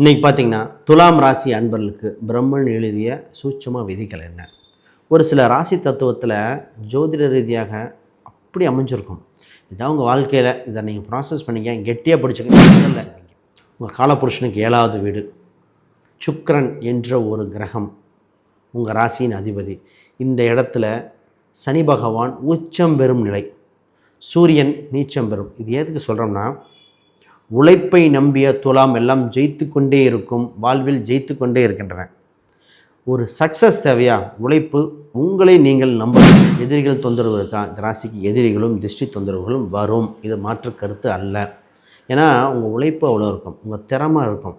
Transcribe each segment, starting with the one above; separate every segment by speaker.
Speaker 1: இன்றைக்கி பார்த்தீங்கன்னா துலாம் ராசி அன்பர்களுக்கு பிரம்மன் எழுதிய சூட்சமாக விதிகள் என்ன? ஒரு சில ராசி தத்துவத்தில் ஜோதிட ரீதியாக அப்படி அமைஞ்சிருக்கும். இதான் உங்கள் வாழ்க்கையில் இதை நீங்கள் ப்ராசஸ் பண்ணிக்க கெட்டியாக படிச்சுக்க உங்கள் காலபுருஷனுக்கு ஏழாவது வீடு. சுக்ரன் என்ற ஒரு கிரகம் உங்கள் ராசியின் அதிபதி. இந்த இடத்துல சனி பகவான் உச்சம் பெறும் நிலை. சூரியன் நீச்சம் பெறும். இது எதுக்கு சொல்கிறோம்னா உழைப்பை நம்பிய துலாம் எல்லாம் ஜெயித்து கொண்டே இருக்கும் வாழ்வில் ஜெயித்து கொண்டே இருக்கின்றன. ஒரு சக்ஸஸ் தேவையா? உழைப்பு உங்களை நீங்கள் நம்ப எதிரிகள் தொந்தரவு இருக்கா இந்த ராசிக்கு எதிரிகளும் திருஷ்டி தொந்தரவுகளும் வரும். இது மாற்று கருத்து அல்ல. ஏன்னா உங்கள் உழைப்பு அவ்வளோ இருக்கும். உங்கள் திறமை இருக்கும்.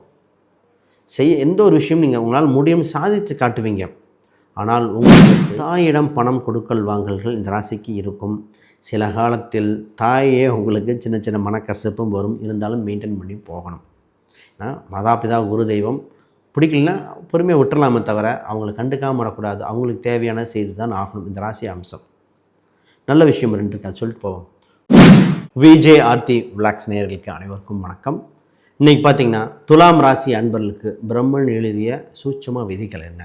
Speaker 1: செய்ய எந்த ஒரு விஷயம் நீங்கள் உங்களால் முடியும் சாதித்து காட்டுவீங்க. ஆனால் உங்களுக்கு தாயிடம் பணம் கொடுக்கல் வாங்கல்கள் இந்த ராசிக்கு இருக்கும். சில காலத்தில் தாயே உங்களுக்கு சின்ன சின்ன மனக்கசப்பும் வரும். இருந்தாலும் மெயின்டைன் பண்ணி போகணும். ஏன்னா மாதாபிதா குரு தெய்வம் பிடிக்கலனா பொறுமையாக விட்டுறலாமே தவிர அவங்கள கண்டுக்காமல் விடக்கூடாது. அவங்களுக்கு தேவையான செய்து தான் ஆகணும். இந்த ராசி அம்சம். நல்ல விஷயம் ரெண்டு இருக்கு. அதை சொல்லிட்டு போவோம். விஜே ஆர்த்தி விளாக்ஸ் நேயர்களுக்கு அனைவருக்கும் வணக்கம். இன்றைக்கி பார்த்தீங்கன்னா துலாம் ராசி அன்பர்களுக்கு பிரம்மன் எழுதிய சூட்சமாக விதிகள் என்ன?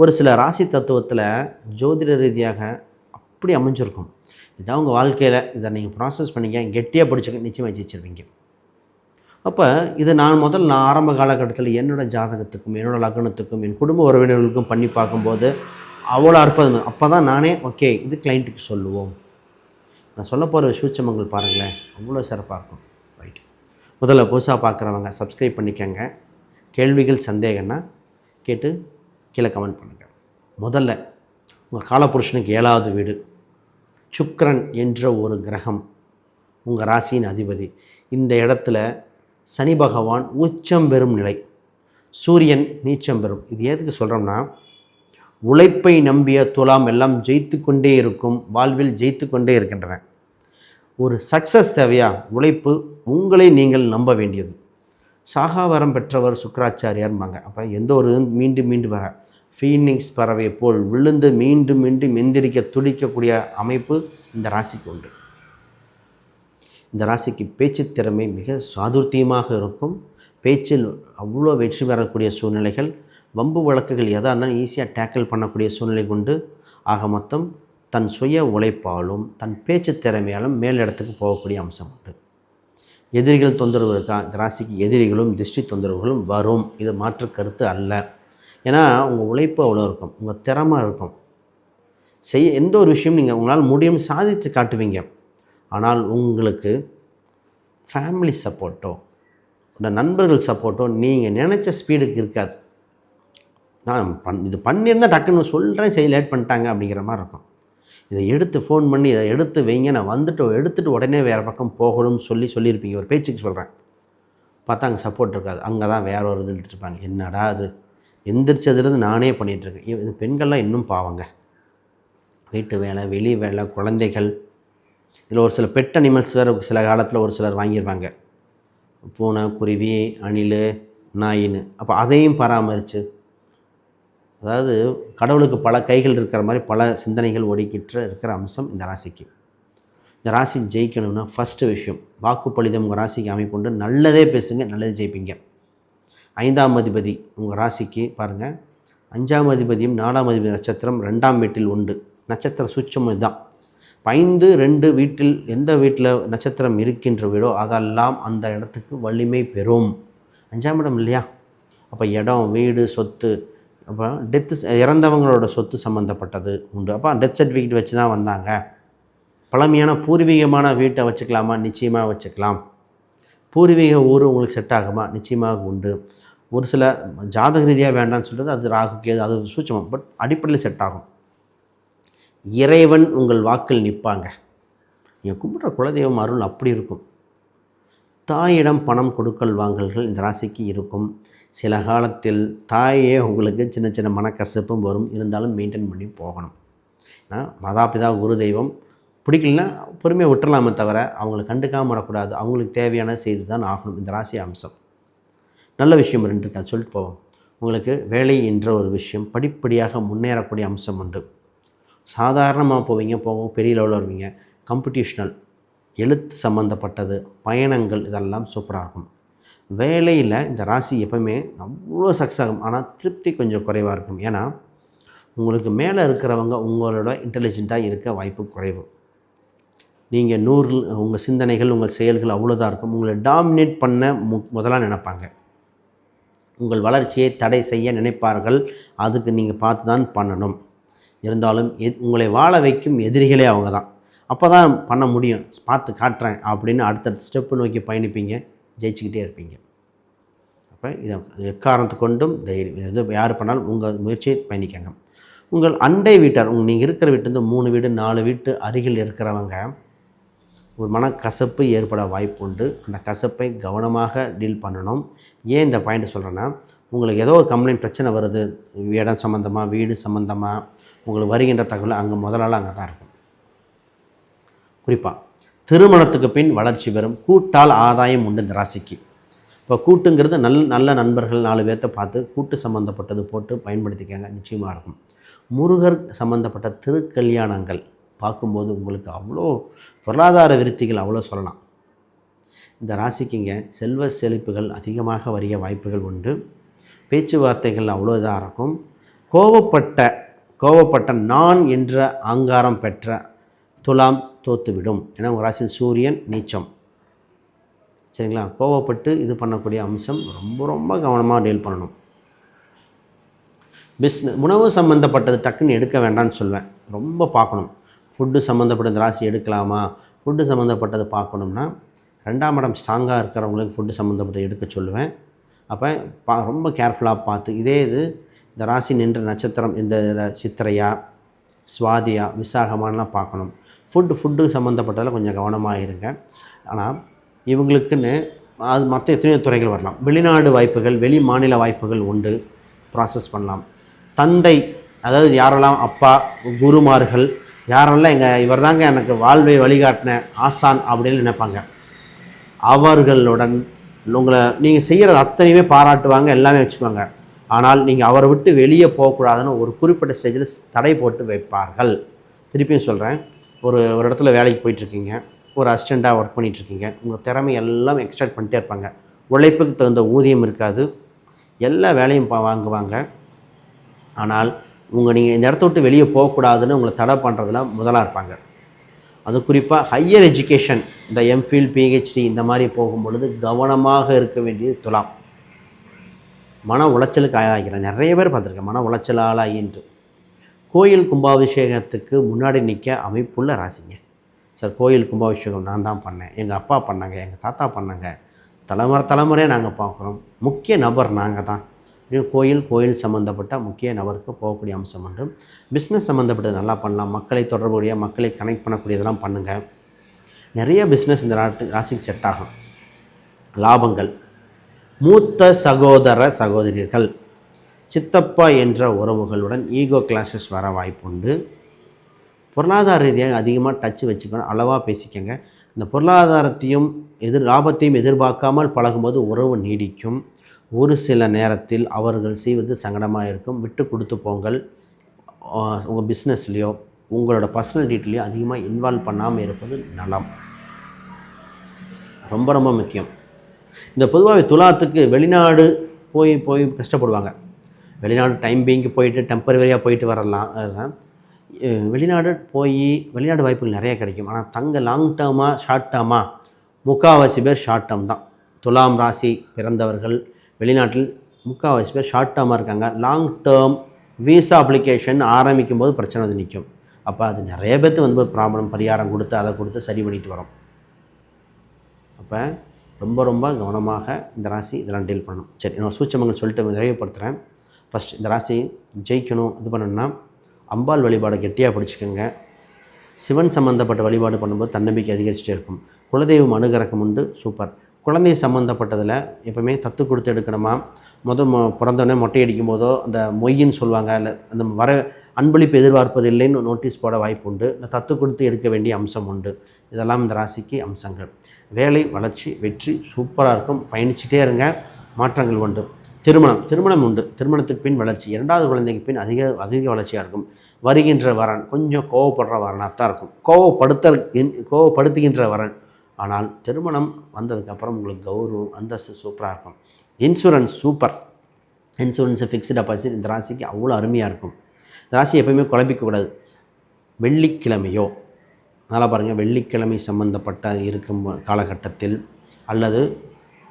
Speaker 1: ஒரு சில ராசி தத்துவத்தில் ஜோதிட ரீதியாக அப்படி அமைஞ்சிருக்கும். இதான் உங்கள் வாழ்க்கையில். இதை நீங்கள் ப்ராசஸ் பண்ணிக்க கெட்டியாக படிச்சுக்க நிச்சயமாக ஜெயிச்சிருவீங்க. அப்போ இது நான் முதல் நான் ஆரம்ப காலகட்டத்தில் என்னோடய ஜாதகத்துக்கும் என்னோடய லக்னத்துக்கும் என் குடும்ப உறவினர்களுக்கும் பண்ணி பார்க்கும்போது அவ்வளோ அற்புதம். அப்போ தான் நானே ஓகே இது கிளைண்ட்டுக்கு சொல்லுவோம். நான் சொல்ல போகிற சூட்சமங்கள் பாருங்களேன். அவ்வளோ சிறப்பாக இருக்கும். ரைட் முதல்ல புதுசாக பார்க்குறவங்க சப்ஸ்கிரைப் பண்ணிக்கோங்க. கேள்விகள் சந்தேகம்னா கேட்டு கீழே கமெண்ட் பண்ணுங்கள் முதல்ல உங்கள் காலபுருஷனுக்கு ஏழாவது வீடு. சுக்ரன் என்ற ஒரு கிரகம் உங்கள் ராசியின் அதிபதி. இந்த இடத்துல சனி பகவான் உச்சம் பெறும் நிலை. சூரியன் நீச்சம் பெறும். இது எதுக்கு சொல்கிறோம்னா உழைப்பை நம்பிய துலாம் எல்லாம் ஜெயித்து கொண்டே இருக்கும் வாழ்வில் ஜெயித்து கொண்டே இருக்கின்றன. ஒரு சக்ஸஸ் தேவையா? உழைப்பு உங்களை நீங்கள் நம்ப வேண்டியது. சாகாவரம் பெற்றவர் சுக்கராச்சாரியார்பாங்க அப்போ எந்த ஒரு இதுவும் மீண்டும் மீண்டும் வர ஃபீனிக்ஸ் பறவை போல் விழுந்து மீண்டும் மீண்டும் எந்திரிக்க துடிக்கக்கூடிய அமைப்பு இந்த ராசிக்கு உண்டு. இந்த ராசிக்கு பேச்சு திறமை மிக சாதுர்த்தியமாக இருக்கும். பேச்சில் அவ்வளோ வெற்றி பெறக்கூடிய சூழ்நிலைகள். வம்பு வழக்குகள் எதாக இருந்தாலும் ஈஸியாக டேக்கிள் பண்ணக்கூடிய சூழ்நிலை கொண்டு ஆக மொத்தம் தன் சுய உழைப்பாலும் தன் பேச்சு திறமையாலும் மேலிடத்துக்கு போகக்கூடிய அம்சம் உண்டு. எதிரிகள் தொந்தரவு இருக்கா? இந்த ராசிக்கு எதிரிகளும் திருஷ்டி தொந்தரவுகளும் வரும். இது மாற்று கருத்து அல்ல. ஏன்னா உங்கள் உழைப்பு அவ்வளோ இருக்கும். உங்கள் திறமை இருக்கும். செய்ய எந்த ஒரு விஷயம் நீங்கள் உங்களால் முடியும் சாதித்து காட்டுவீங்க. ஆனால் உங்களுக்கு ஃபேமிலி சப்போர்ட்டோ இந்த நண்பர்கள் சப்போர்ட்டோ நீங்கள் நினச்ச ஸ்பீடுக்கு இருக்காது. நான் பண் இது பண்ணியிருந்தால் டக்குன்னு சொல்கிறேன் செய்ய லேட் பண்ணிட்டாங்க அப்படிங்கிற மாதிரி இருக்கும். இதை எடுத்து ஃபோன் பண்ணி இதை எடுத்து வைங்க. நான் வந்துட்டு எடுத்துகிட்டு உடனே வேறு பக்கம் போகணும்னு சொல்லி சொல்லியிருப்பீங்க. ஒரு பேச்சுக்கு சொல்கிறேன் பார்த்தா அங்கே சப்போர்ட் இருக்காது. அங்கே தான் வேறு ஒரு இது இருப்பாங்க. என்னடா அது எந்திரிச்சதுலேருந்து நானே பண்ணிகிட்ருக்கேன். இது பெண்கள்லாம் இன்னும் பாவங்க. வீட்டு வேலை வெளி வேலை குழந்தைகள். இதில் ஒரு சில பெட் அனிமல்ஸ் வேறு சில காலத்தில் ஒரு சிலர் வாங்கிடுவாங்க பூனை குருவி அணில் நாயின்னு. அப்போ அதையும் பராமரித்து அதாவது கடவுளுக்கு பல கைகள் இருக்கிற மாதிரி பல சிந்தனைகள் ஓடிக்கிட்டு இருக்கிற அம்சம் இந்த ராசிக்கு. இந்த ராசி ஜெயிக்கணும்னா ஃபஸ்ட்டு விஷயம் வாக்குப்பளிதம் உங்கள் ராசிக்கு அமைப்புண்டு. நல்லதே பேசுங்க நல்லது ஜெயிப்பீங்க. ஐந்தாம் அதிபதி உங்கள் ராசிக்கு பாருங்கள் அஞ்சாம் அதிபதியும் நாலாம் அதிபதி நட்சத்திரம் ரெண்டாம் வீட்டில் உண்டு. நட்சத்திர சுச்சம் இதுதான். ஐந்து ரெண்டு வீட்டில் எந்த வீட்டில் நட்சத்திரம் இருக்கின்ற வீடோ அதெல்லாம் அந்த இடத்துக்கு வலிமை பெறும். அஞ்சாம் இடம் இல்லையா? அப்போ இடம் வீடு சொத்து அப்போ டெத்து இறந்தவங்களோட சொத்து சம்மந்தப்பட்டது உண்டு. அப்போ டெத் சர்டிஃபிகேட் வச்சு தான் வந்தாங்க. பழமையான பூர்வீகமான வீட்டை வச்சுக்கலாமா? நிச்சயமாக வச்சுக்கலாம். பூர்வீக ஊர் உங்களுக்கு செட் ஆகுமா? நிச்சயமாக உண்டு. ஒரு சில ஜாதக ரீதியாக வேண்டாம்னு சொல்கிறது அது ராகு அது சூட்சமம். பட் அடிப்படையில் செட் ஆகும். இறைவன் உங்கள் வாக்கில் நிற்பாங்க. நீங்கள் கும்பிட்ற குலதெய்வம் அருள் அப்படி இருக்கும். தாயிடம் பணம் கொடுக்கல் வாங்கல்கள் இந்த ராசிக்கு இருக்கும். சில காலத்தில் தாயே உங்களுக்கு சின்ன சின்ன மனக்கசப்பும் வரும். இருந்தாலும் மெயின்டைன் பண்ணி போகணும். ஏன்னா மாதாபிதா குரு தெய்வம் பிடிக்கலன்னா பொறுமையாக விட்டுறலாமே தவிர அவங்கள கண்டுக்காமல் விடக்கூடாது. அவங்களுக்கு தேவையான செய்து தான் ஆகணும். இந்த ராசி அம்சம். நல்ல விஷயம் ரெண்டு இருக்கு அதை சொல்லிட்டு போவோம். உங்களுக்கு வேலை என்ற ஒரு விஷயம் படிப்படியாக முன்னேறக்கூடிய அம்சம் உண்டு. சாதாரணமாக போவீங்க போக பெரிய லெவலில் வருவீங்க. கம்படிஷனல் எழுத்து சம்மந்தப்பட்டது பயணங்கள் இதெல்லாம் சூப்பராக இருக்கும். வேலையில் இந்த ராசி எப்பவுமே அவ்வளோ சக்ஸஸ் ஆகும். ஆனால் திருப்தி கொஞ்சம் குறைவாக இருக்கும். ஏன்னா உங்களுக்கு மேலே இருக்கிறவங்க உங்களோட இன்டெலிஜெண்ட்டாக இருக்க வாய்ப்பு குறைவு. நீங்கள் நூறு உங்கள் சிந்தனைகள் உங்கள் செயல்கள் அவ்வளோதான் இருக்கும். உங்களை டாமினேட் பண்ண மு முதலாக நினைப்பாங்க. உங்கள் வளர்ச்சியை தடை செய்ய நினைப்பார்கள். அதுக்கு நீங்கள் பார்த்து தான் பண்ணணும். இருந்தாலும் எத் உங்களை வாழ வைக்கும் எதிரிகளே அவங்க தான் அப்போ தான் பண்ண முடியும். பார்த்து காட்டுறேன் அப்படின்னு அடுத்தடுத்த ஸ்டெப்பு நோக்கி பயணிப்பீங்க. ஜெயிச்சுக்கிட்டே இருப்பீங்க. அப்போ இதை எக்காரணத்து கொண்டும் தைரியம் எது யார் பண்ணாலும் உங்கள் முயற்சியை பயணிக்காங்க. உங்கள் அண்டை வீட்டார் உங்கள் நீங்கள் இருக்கிற வீட்டு மூணு வீடு நாலு வீட்டு அருகில் இருக்கிறவங்க ஒரு மனக்கசப்பு ஏற்பட வாய்ப்பு உண்டு அந்த கசப்பை கவனமாக டீல் பண்ணணும். ஏன் இந்த பாயிண்ட் சொல்கிறேன்னா உங்களுக்கு ஏதோ ஒரு கம்ப்ளைண்ட் பிரச்சனை வருது இடம் சம்மந்தமாக வீடு சம்மந்தமாக உங்களுக்கு வருகின்ற தகவல் அங்கே முதலாளி அங்கே தான் இருக்கும். குறிப்பாக திருமணத்துக்கு பின் வளர்ச்சி பெறும் கூட்டால் ஆதாயம் உண்டு இந்த ராசிக்கு. இப்போ கூட்டுங்கிறது நல் நல்ல நண்பர்கள் நாலு பேர்த்த பார்த்து கூட்டு சம்மந்தப்பட்டது போட்டு பயன்படுத்திக்கங்க நிச்சயமாக இருக்கும். முருகர் சம்மந்தப்பட்ட திருக்கல்யாணங்கள் பார்க்கும்போது உங்களுக்கு அவ்வளோ பொருளாதார விருத்திகள் அவ்வளோ சொல்லலாம். இந்த ராசிக்குங்க செல்வ செழிப்புகள் அதிகமாக வரிய வாய்ப்புகள் உண்டு. பேச்சுவார்த்தைகள் அவ்வளோ இதாக இருக்கும். கோவப்பட்ட கோவப்பட்ட நான் என்ற ஆங்காரம் பெற்ற துலாம் தோத்துவிடும். ஏன்னா உங்கள் ராசியில் சூரியன் நீச்சம். சரிங்களா? கோவப்பட்டு இது பண்ணக்கூடிய அம்சம் ரொம்ப ரொம்ப கவனமாக டீல் பண்ணணும். பிஸ்னஸ் உணவு சம்மந்தப்பட்டது டக்குன்னு எடுக்க வேண்டாம்னு சொல்வேன். ரொம்ப பார்க்கணும். ஃபுட்டு சம்மந்தப்பட்ட ராசி எடுக்கலாமா? ஃபுட்டு சம்மந்தப்பட்டதை பார்க்கணும்னா ரெண்டாம் இடம் ஸ்ட்ராங்காக இருக்கிறவங்களுக்கு ஃபுட்டு சம்மந்தப்பட்ட எடுக்க சொல்லுவேன். அப்போ பா ரொம்ப கேர்ஃபுல்லாக பார்த்து இதே இது இந்த ராசி நின்ற நட்சத்திரம் இந்த சித்திரையா சுவாதியா விசாகமானலாம் பார்க்கணும். ஃபுட்டு ஃபுட்டு சம்மந்தப்பட்டதில் கொஞ்சம் கவனமாக இருங்க. ஆனால் இவங்களுக்குன்னு அது மற்ற எத்தனையோ துறைகள் வரலாம். வெளிநாடு வாய்ப்புகள் வெளி மாநில வாய்ப்புகள் உண்டு. ப்ராசஸ் பண்ணலாம். தந்தை அதாவது யாரெல்லாம் அப்பா குருமார்கள் யாரெல்லாம் எங்கள் இவர் தாங்க எனக்கு வாழ்வை வழிகாட்டின ஆசான் அப்படின்னு நினைப்பாங்க. அவர்களுடன் உங்களை நீங்கள் செய்கிறது அத்தனையுமே பாராட்டுவாங்க எல்லாமே வச்சுக்குவாங்க. ஆனால் நீங்கள் அவரை விட்டு வெளியே போகக்கூடாதுன்னு ஒரு குறிப்பிட்ட ஸ்டேஜில் தடை போட்டு வைப்பார்கள். திருப்பியும் சொல்கிறேன் ஒரு ஒரு இடத்துல வேலைக்கு போயிட்டுருக்கீங்க ஒரு அசிஸ்டண்ட்டாக ஒர்க் பண்ணிகிட்ருக்கீங்க உங்கள் திறமை எல்லாம் எக்ஸ்ட்ராக்ட் பண்ணிட்டே இருப்பாங்க. உழைப்புக்கு தகுந்த ஊதியம் இருக்காது எல்லா வேலையும் பா வாங்குவாங்க. ஆனால் உங்கள் நீங்கள் இந்த இடத்த விட்டு வெளியே போகக்கூடாதுன்னு உங்களை தடை பண்ணுறதுல முதலாக இருப்பாங்க. அது குறிப்பாக ஹையர் எஜுகேஷன் இந்த எம்ஃபில் பிஹெச்டி இந்த மாதிரி போகும் பொழுது கவனமாக இருக்க வேண்டியது துலாம். மன உளைச்சலுக்கு ஆளாகிறேன் நிறைய பேர் பார்த்துருக்கேன். மன உளைச்சல் ஆளாகின்று கோயில் கும்பாபிஷேகத்துக்கு முன்னாடி நிற்க அமைப்புள்ள ராசிங்க. சார் கோயில் கும்பாபிஷேகம் நான் தான் பண்ணேன். எங்கள் அப்பா பண்ணாங்க எங்கள் தாத்தா பண்ணாங்க. தலைமுறை தலைமுறையாக நாங்கள் பார்க்குறோம். முக்கிய நபர் நாங்கள் தான். கோயில் கோயில் சம்மந்தப்பட்ட முக்கிய நபருக்கு போகக்கூடிய அம்சம் உண்டு. பிஸ்னஸ் சம்மந்தப்பட்டது நல்லா பண்ணலாம். மக்களை தொடர்புடைய மக்களை கனெக்ட் பண்ணக்கூடியதெல்லாம் பண்ணுங்கள் நிறைய பிஸ்னஸ் இந்த நாட்டு ராசிக்கு செட் ஆகும். லாபங்கள். மூத்த சகோதர சகோதரிகள். சித்தப்பா என்ற உறவுகளுடன் ஈகோ கிளாஸஸ் வர வாய்ப்புண்டு பொருளாதார ரீதியாக அதிகமாக டச்சு வச்சுக்கணும். அளவாக பேசிக்கங்க. இந்த பொருளாதாரத்தையும் எதிர் லாபத்தையும் எதிர்பார்க்காமல் பழகும்போது உறவு நீடிக்கும். ஒரு சில நேரத்தில் அவர்கள் செய்வது சங்கடமாக இருக்கும். விட்டு கொடுத்து போங்கள். உங்கள் பிஸ்னஸ்லேயோ உங்களோட பர்சனல் டீட்டெயிலையோ அதிகமாக இன்வால்வ் பண்ணாமல் இருப்பது நலம். ரொம்ப ரொம்ப முக்கியம். இந்த பொதுவாகவே துலாத்துக்கு வெளிநாடு போய் போய் கஷ்டப்படுவாங்க. வெளிநாடு டைம் பீங்கு போயிட்டு டெம்பரவரியாக போயிட்டு வரலாம். வெளிநாடு போய் வெளிநாடு வாய்ப்புகள் நிறைய கிடைக்கும். ஆனால் தங்க லாங் டேர்மாக ஷார்ட் டேர்மாக முக்கால்வாசி பேர் ஷார்ட் டேர்ம் தான். துலாம் ராசி பிறந்தவர்கள் வெளிநாட்டில் முக்கால்வாசி பேர் ஷார்ட் டேர்மாக இருக்காங்க. லாங் டேர்ம் விசா அப்ளிகேஷன் ஆரம்பிக்கும் போது பிரச்சனை வந்து நிற்கும் அப்போ அது நிறைய பேர்த்து வந்து ப்ராப்ளம் பரிகாரம் கொடுத்து அதை கொடுத்து சரி பண்ணிட்டு வரோம். அப்போ ரொம்ப ரொம்ப கவனமாக இந்த ராசி இதெல்லாம் டீல் பண்ணணும். சரி நான் சூச்சமங்கள் சொல்லிட்டு நிறைவுபடுத்துகிறேன் ஃபஸ்ட் இந்த ராசி ஜெயிக்கணும் இது பண்ணணும்னா அம்பாள் வழிபாடை கெட்டியாக பிடிச்சிக்கோங்க. சிவன் சம்மந்தப்பட்ட வழிபாடு பண்ணும்போது தன்னம்பிக்கை அதிகரிச்சுட்டே இருக்கும். குலதெய்வம் அனுகிரகம் உண்டு சூப்பர். குழந்தை சம்மந்தப்பட்டதில் எப்போவுமே தத்து கொடுத்து எடுக்கணுமா? மொதல் மொ பிறந்தோடனே மொட்டை அடிக்கும் போதோ அந்த மொய்யின்னு சொல்லுவாங்க இல்லை அந்த வர அன்பளிப்பு எதிர்பார்ப்பது இல்லைன்னு நோட்டீஸ் போட வாய்ப்பு உண்டு. இந்த தத்து கொடுத்து எடுக்க வேண்டிய அம்சம் உண்டு. இதெல்லாம் இந்த ராசிக்கு அம்சங்கள். வேலை வளர்ச்சி வெற்றி சூப்பராக இருக்கும். பயணிச்சுட்டே இருங்க. மாற்றங்கள் உண்டு. திருமணம் திருமணம் உண்டு. திருமணத்துக்கு பின் வளர்ச்சி. இரண்டாவது குழந்தைக்கு பின் அதிக அதிக வளர்ச்சியாக இருக்கும். வருகின்ற வரன் கொஞ்சம் கோவப்படுற வரனாக தான் இருக்கும். கோவப்படுத்த கோவப்படுத்துகின்ற வரன் ஆனால் திருமணம் வந்ததுக்கப்புறம் உங்களுக்கு கௌரவம் அந்தஸ்து சூப்பராக இருக்கும். Insurance super insurance fixed deposit இந்த ராசிக்கு அவ்வளோ அருமையாக இருக்கும். இந்த ராசி எப்பயுமே குழப்பிக்கக்கூடாது. வெள்ளிக்கிழமையோ அதனால் பாருங்கள் வெள்ளிக்கிழமை சம்மந்தப்பட்ட இருக்கும் காலகட்டத்தில் அல்லது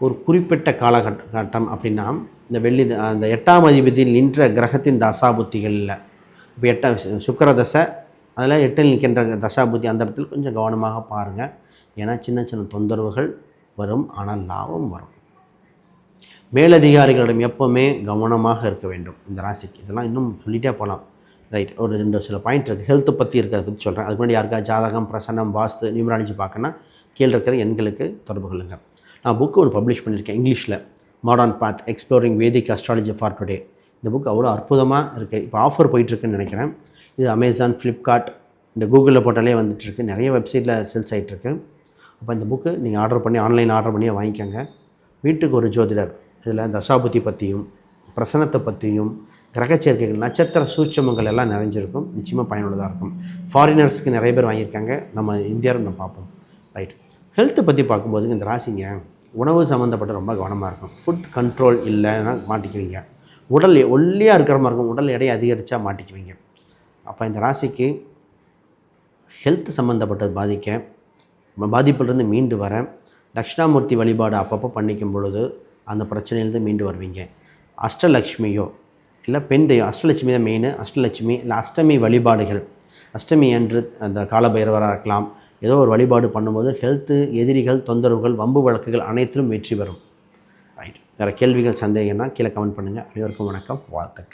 Speaker 1: ஒரு குறிப்பிட்ட காலகட்ட கட்டம் அப்படின்னா இந்த வெள்ளி த- அந்த எட்டாம் அதிபதியில் நின்ற கிரகத்தின் தசாபுத்திகளில் இப்போ எட்டாம் சுக்கிர தசை அதில் எட்டில் நிற்கின்ற தசாபுத்தி அந்த இடத்துல கொஞ்சம் கவனமாக பாருங்கள் ஏன்னா சின்ன சின்ன தொந்தரவுகள் வரும் ஆனால் லாபம் வரும். மேலதிகாரிகளிடம் எப்போவுமே கவனமாக இருக்க வேண்டும். இந்த ராசிக்கு இதெல்லாம் இன்னும் சொல்லிகிட்டே போகலாம் ரைட் ஒரு ரெண்டு சில பாயிண்ட் இருக்குது ஹெல்த்தை பற்றி இருக்கிறத பற்றி சொல்கிறேன் அதுக்கு முன்னாடி யாருக்கா ஜாதகம் பிரசன்னம் வாஸ்து நியூமராலஜி பார்க்கணும்னா கீழே இருக்கிற எண்களுக்கு தொடர்பு கொள்ளுங்கள் நான் புக்கு ஒன்று பப்ளிஷ் பண்ணியிருக்கேன் இங்கிலீஷில். Modern path exploring Vedic astrology for today இந்த புக் அவ்வளோ அற்புதமாக இருக்குது இப்போ ஆஃபர் போயிட்டுருக்குன்னு நினைக்கிறேன். இது அமேசான் ஃப்ளிப்கார்ட் இந்த கூகுளில் போட்டாலே வந்துட்டுருக்கு. நிறைய வெப்சைட்டில் சேல்ஸ் ஆகிட்டுருக்கு அப்போ இந்த புக்கு நீங்கள் ஆர்டர் பண்ணி ஆன்லைன் ஆர்டர் பண்ணி வாங்கிக்கோங்க. வீட்டுக்கு ஒரு ஜோதிடர் இதில் தசாபுத்தி பற்றியும் பிரசனத்தை பற்றியும் கிரகச்சேர்க்கைகள் நட்சத்திர சூட்சமங்கள் எல்லாம் நிறைஞ்சிருக்கும். நிச்சயமாக பயனுள்ளதாக இருக்கும். ஃபாரினர்ஸ்க்கு நிறைய பேர் வாங்கியிருக்காங்க. நம்ம இந்தியாவில் நம்ம பார்ப்போம். ரைட் ஹெல்த்தை பற்றி பார்க்கும்போது இந்த ராசிங்க உணவு சம்மந்தப்பட்ட ரொம்ப கவனமாக இருக்கும். ஃபுட் கண்ட்ரோல் இல்லைன்னா மாட்டிக்குவீங்க. உடல் ஒல்லியாக இருக்கிற மாதிரி இருக்கும். உடல் எடை அதிகரித்தா மாட்டிக்குவீங்க. அப்போ இந்த ராசிக்கு ஹெல்த் சம்மந்தப்பட்டது பாதிக்க பாதிப்பிலிருந்து மீண்டு வர தட்சிணாமூர்த்தி வழிபாடு அப்பப்போ பண்ணிக்கும் பொழுது அந்த பிரச்சனையிலேருந்து மீண்டு வருவீங்க. அஷ்டலக்ஷ்மியோ இல்லை பெண் தெய்வம் அஷ்டலட்சுமி தான் மெயின் அஷ்டலட்சுமி இல்லை அஷ்டமி வழிபாடுகள். அஷ்டமி என்று அந்த காலபைரவராக இருக்கலாம். ஏதோ ஒரு வழிபாடு பண்ணும்போது ஹெல்த்து எதிரிகள் தொந்தரவுகள் வம்பு வழக்குகள் அனைத்திலும் வெற்றி பெறும். ரைட் வேறு கேள்விகள் சந்தேகம்னா கீழே கமெண்ட் பண்ணுங்கள் அனைவருக்கும் வணக்கம். வாழ்த்துக்கள்.